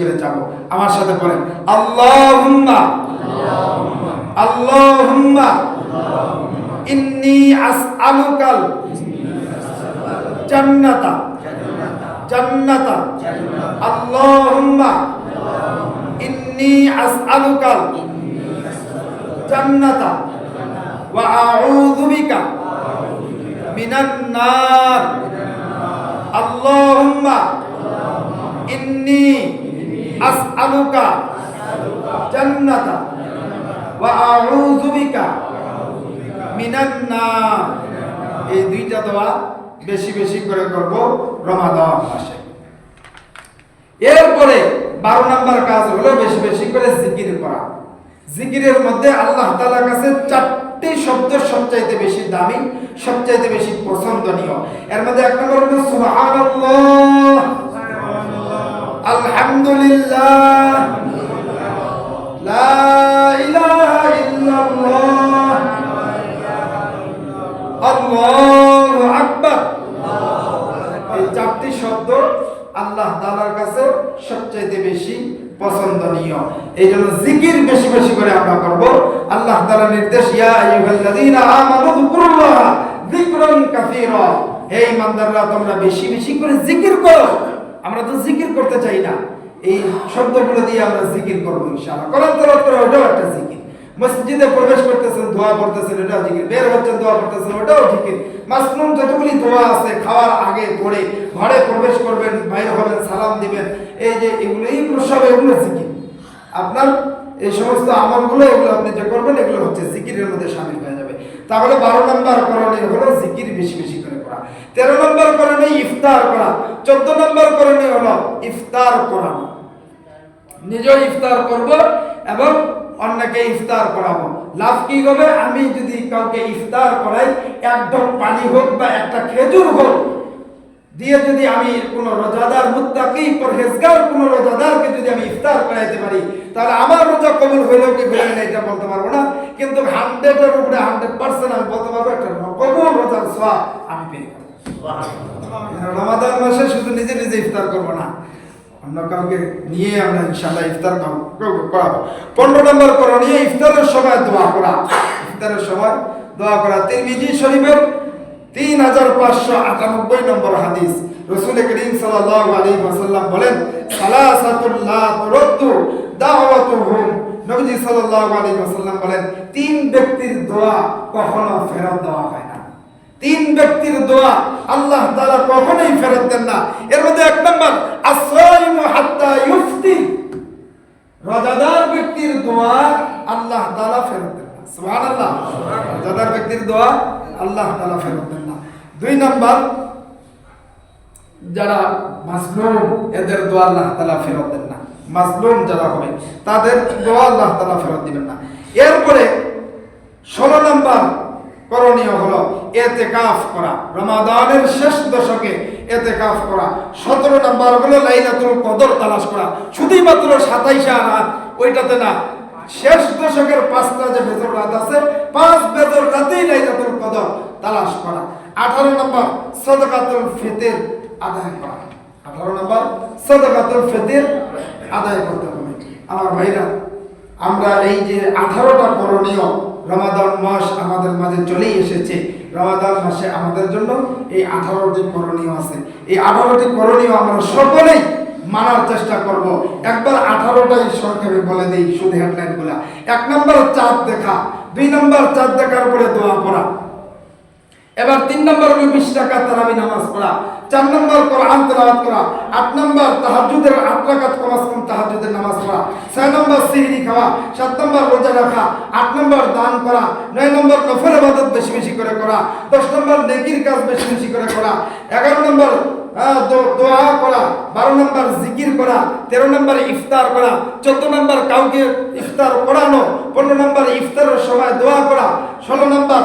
করে যাব। আমার সাথে পড়েন আল্লাহুম্মা আল্লাহুম্মা, ইন্নী আসআলুকাল জান্নাতা জান্নাতা, আল্লাহুম্মা, ইন্নী আসআলুকাল জান্নাতা, ওয়া আউযু বিকা মিনান নার, আল্লাহুম্মা, ইন্নী আসআলুকা জান্নাতা ওয়া আউযু বিকা মিনান নার। এই দুইটা দোয়া বেশি বেশি করে করব রমাদান মাসে। এরপরে বারো নাম্বার কাজ হলো বেশি বেশি করে জিকির করা। জিকিরের মধ্যে আল্লাহ তাআলার কাছে চারটি শব্দ সবচাইতে বেশি দামি, সবচাইতে বেশি পছন্দনীয়। এর মধ্যে এক নম্বর হলো আলহামদুলিল্লাহ। লা চারটি শব্দ আল্লাহ তাআলার কাছে সবচাইতে বেশি পছন্দনীয়। এই জন্য জিকির বেশি বেশি করে আমরা করব। আল্লাহ তাআলার নির্দেশ, ইয়া আইয়ুহাল্লাযীনা আমানু যিকুরুল্লাহ তোমরা বেশি বেশি করে জিকির করো। আমরা তো জিকির করতে চাই না। এই শব্দগুলো দিয়ে আমরা জিকির করব ইনশাআল্লাহ। কোরআন তেলাওয়াত করে, ওটাও একটা জিকির। মসজিদে প্রবেশ করতেছেন, দোয়া করতেছেন এটাও জিকির। বের হচ্ছেন, দোয়া করতেছেন ওটাও জিকির। মাসনুন যতগুলি দোয়া আছে, খাওয়ার আগে পড়ে, ঘরে প্রবেশ করবেন, বাইরে হবেন, সালাম দিবেন, এই যে এগুলো এইগুলো সব এগুলো জিকির। আপনার এই সমস্ত আমলগুলো, এগুলো আপনি যে করবেন, এগুলো হচ্ছে জিকিরের মধ্যে সামিল হয়ে যাবে। তাহলে বারো নম্বর করণীয় হলো জিকির বেশি বেশি করা। তেরো নম্বর করণীয় ইফতার করা, চোদ্দ নম্বর করণীয় হলো ইফতার করা। নিজেও ইফতার করব এবং অন্যকে ইফতার করাবো। লাভ কি হবে? আমি যদি কাউকে ইফতার করাই এক ঢোক পানি হোক বা একটা খেজুর হোক, দিয়ে যদি আমি কোনো রোজাদার মুত্তাকি, পরহেজগার কোনো রোজাদারকে যদি আমি ইফতার করাইতে পারি, তাহলে আমার রোজা কবুল হইলেও কি হইল না, এটা বলতে পারব না। কিন্তু হান্ড্রেডের উপরে হান্ড্রেড পার্সেন্ট আমি বলতে পারব একটা কবুল রোজার সোয়া আমি পেয়ে রমাদান মাসে শুধু নিজে নিজে ইফতার করব না। অন্য কাউকে নিয়ে আমরা ইনশাল্লাহ ইফতার করাবো পনেরো নম্বর করণীয় ইফতারের সময় দোয়া করা। ইফতারের সময় দোয়া করা। শরীফের তিন হাজার পাঁচশো আটানব্বই নম্বর হাদিস। রসুল করিম সাল্লাল্লাহু আলাইহি ওয়াসাল্লাম বলেন সালাসাতুল্লাহ তুরদ্দু দাওয়াতুহুম। নবীজি সাল্লাল্লাহু আলাইহি ওয়াসাল্লাম বলেন, তিন ব্যক্তির দোয়া কখনো ফেরত দেওয়া হয় তিন ব্যক্তির দোয়া আল্লাহ তাআলা কখনোই ফেরত দেন না। এর মধ্যে এক নম্বর ইফতি রোজাদার ব্যক্তির দোয়া আল্লাহ তাআলা ফেরত দেন না। রোজাদার ব্যক্তির দোয়া আল্লাহ তাআলা ফেরত দেন না। দুই নম্বর, যারা মাসলুম এদের দোয়া আল্লাহ তাআলা ফেরত দেন না। মাসলুম যারা হবে, তাদের দোয়া আল্লাহ তাআলা ফেরত দিবেন না। এরপরে ষোলো নম্বর করণীয় হলো এতেকাফ করা। রমাদানের শেষ দশকে এতে কাফ করা। সতেরো নম্বর হলো লাইলাতুল কদর তালাশ করা। শুধুই মাত্র সাতাইশে রাত ওইটাতে না। শেষ দশকের পাঁচটা যে বেজর রাত আছে, পাঁচ বেজর রাতেই লাইলাতুল কদর তালাশ করা। আঠারো নম্বর, সদকাতুল ফিতের আদায় করা। আঠারো নম্বর, সদকাতুল ফিতের আদায় করতে হবে। আমার ভাইরা আমরা এই যে আঠারোটা করণীয় রমাদান মাস আমাদের মাঝে চলেই এসেছে। রমাদান মাসে আমাদের জন্য এই আঠারোটি করণীয় আছে। এই আঠারোটি করণীয় আমরা সকলেই মানার চেষ্টা করব। একবার আঠারোটাই সংক্ষেপে বলে দিই, শুধু হেডলাইনগুলা এক নম্বর চাঁদ দেখা, দুই নম্বর চাঁদ দেখার পরে দোয়া পড়া। এবার তিন নম্বর হলো বিশ টাকা তারাবি নামাজ পড়া, চার নম্বর কোরআন তেলাওয়াত করা, আট নম্বর তাহাজুদের আট রাকাত কমাস কম তাহাজ্জুদের নামাজ পড়া, ছয় নম্বর সিহরি খাওয়া, সাত নম্বর রোজা রাখা, আট নম্বর দান করা, নয় নম্বর নফর আবাদত বেশি বেশি করে করা, দশ নম্বর নেকির কাজ বেশি বেশি করে করা, এগারো নম্বর দোয়া করা, বারো নম্বর জিকির করা, তেরো নম্বর ইফতার করা, চোদ্দ নম্বর কাউকে ইফতার করানো, পনেরো নম্বর ইফতারের সময় দোয়া করা, ষোলো নম্বর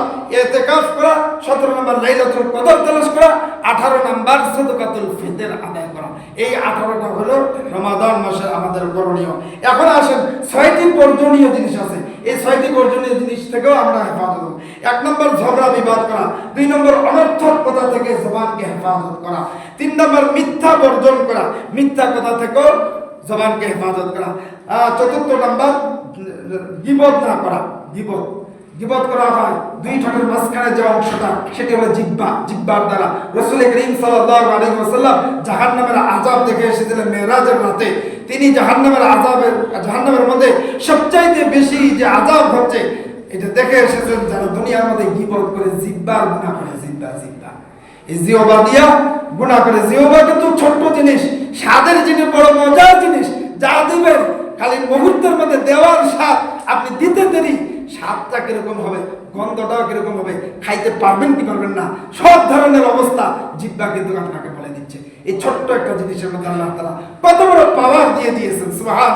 করা, সতেরো নম্বর লাইলাতুল কদর তালাশ করা, আঠারো নম্বর সদকাতুল ফিতর আদায় করা। এই আঠারোটা হলো রমাদান মাসে আমাদের করণীয়। এখন আসেন ছয়টি বর্জনীয় জিনিস আছে। এই ছয়টি বর্জনীয় জিনিস থেকেও আমরা হেফাজত। এক নম্বর ঝগড়া, বিবাদ করা। দুই নম্বর অনর্থক কথা থেকে জবানকে হেফাজত করা। তিন নম্বর মিথ্যা বর্জন করা। মিথ্যা কথা থেকেও জবানকে হেফাজত করা। চতুর্থ নম্বর গিবত না করা। গিবত। গিবত করা হয়। দুই ঠোঁটের মাঝখানে যে অংশটা, সেটি হলো জিব্বা জিব্বার দ্বারা রসুল করিম আলাইহি ওয়াসাল্লাম জাহান্নামের আযাব দেখে এসেছিলেন মেরাজের রাতে। তিনি জাহান্নামের আযাবের, জাহান্নামের মধ্যে সবচাইতে বেশি যে আযাব হচ্ছে, এটা দেখে এসেছেন যারা দুনিয়ার মধ্যে গিবত করে জিব্বার গুনাহ করে জিব্বা জিব্বা এই জিওবা দিয়া গুণা করে জিওবা কিন্তু ছোট্ট জিনিস, স্বাদের জিনিস বড় মজার জিনিস, যা দিবেন খালি মুহূর্তের মধ্যে দেওয়ার স্বাদ আপনি দিতে দেরি স্বাদটা কীরকম হবে? গন্ধটাও কীরকম হবে? খাইতে পারবেন কি পারবেন না? সব ধরনের অবস্থা জিব্বা কিন্তু আপনাকে বলে দিচ্ছে। এই ছোট্ট একটা জিনিসের মধ্যে আল্লাহ তালা কত বড় পাওয়ার দিয়ে দিয়েছেন সুহান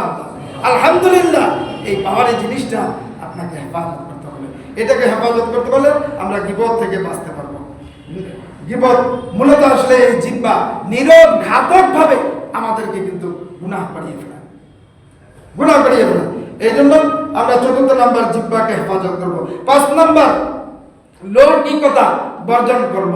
আলহামদুলিল্লাহ, এই পাওয়ারের জিনিসটা আপনাকে হেফাজত করতে হবে। এটাকে হেফাজত করতে পারলে আমরা বিপদ থেকে বাঁচতে পারব। গিবত মূলত আসলে এই জিব্বা নীরব ঘাতক ভাবে আমাদেরকে কিন্তু গুনাহ করিয়ে ফেলে। গুনাহ করিয়ে ফেলে। এই জন্য আমরা চতুর্থ নাম্বার জিব্বাকে হেফাজত করব। পাঁচ নাম্বার, লৌকিকতা বর্জন করব।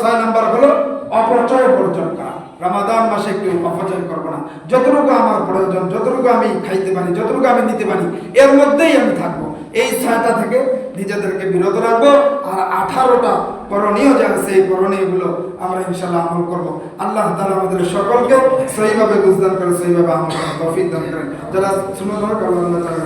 ছয় নাম্বার হলো অপচয় বর্জন করা। রমাদান মাসে কেউ অপচয় করব না। যতটুকু আমার প্রয়োজন, যতটুকু আমি খাইতে পারি, যতটুকু আমি নিতে পারি, এর মধ্যেই আমি থাকব। এই ছয়টা থেকে নিজেদেরকে বিরত রাখব। আর আঠারোটা করণীয় যা এই করণীয়গুলো আমরা ইনশাল্লাহ আমল করব। আল্লাহ তালা আমাদের সকলকে সেইভাবে বুঝদান করে সহিভাবে আমল করেন তফিক দান করেন। যারা শুনে ধরো আল্লাহ তালা